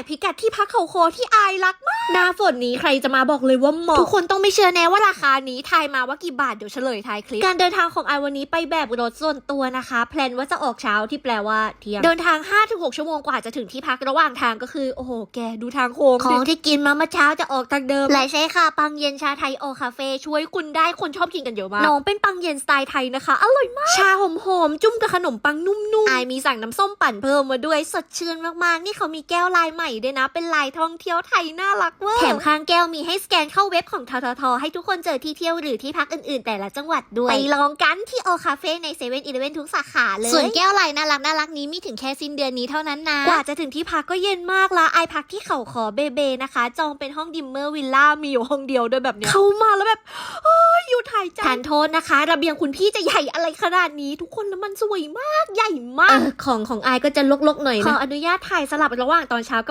กพิกัดที่พักเขาโคที่อายรักมาก หน้าฝนนี้ใครจะมาบอกเลยว่าเหมาะทุกคนต้องไม่เชื่อแน่ว่าราคานี้ทายมาว่ากี่บาทเดี๋ยวเฉลยท้ายคลิป การเดินทางของไอวันนี้ไปแบบรถส่วนตัวนะคะ แพลนว่าจะออกเช้าที่แปลว่าเที่ยง เดินทาง 5-6 ชั่วโมงกว่าจะถึงที่พักระหว่างทางก็คือ โอ้โห แกดูทางโค้งของที่กินมาเมื่อเช้าจะออกทางเดิมและใช่ค่ะปังเย็นชาไทยโอคาเฟ่ช่วยคุณได้คนชอบกินกันเยอะมากน้องเป็นปังเย็นสไตล์ไทยนะคะอร่อยมากชาหอมๆจุ่มกับขนมปังนุ่มๆอายมีสั่งน้ำส้มปั่นเพิ่มมาด้วยสดชื่นมากๆนี่เขามีแก้วลายใหม่ด้วยนะ เป็นลายท่องเที่ยวไทยน่ารักเวอร์แถมข้างแก้วมีให้สแกนเข้าเว็บของททท ให้ทุกคนเจอที่เที่ยวหรือที่พักอื่นๆ แต่ละจังหวัดด้วย ไปลองกันที่โอคาเฟ่ในเซเว่นอีเลเวนทุกสาขาเลย ส่วนแก้วลายน่ารักน่ารักนี้มีถึงแค่สิ้นเดือนนี้เท่านั้นนะ กว่าจะถึงที่พักก็เย็นมากละไอพักที่เขาขอเบเบนะคะ จองเป็นห้องดิมเมอร์วิลล่ามีอยู่ห้องเดียวด้วยแบบเนี้ยเข้ามาแล้วแบบโอ้ยอยู่ถ่ายใจทานโทษนะคะ ระเบียงคุณพี่จะใหญ่อะไรขนาดนี้ ทุกคนแล้วมันสวยมากใหญ่มาก ของของไอายก็จะลกๆหน่อยนะขออนุญาตถ่ายสลับระหว่างตอนเช้ากับ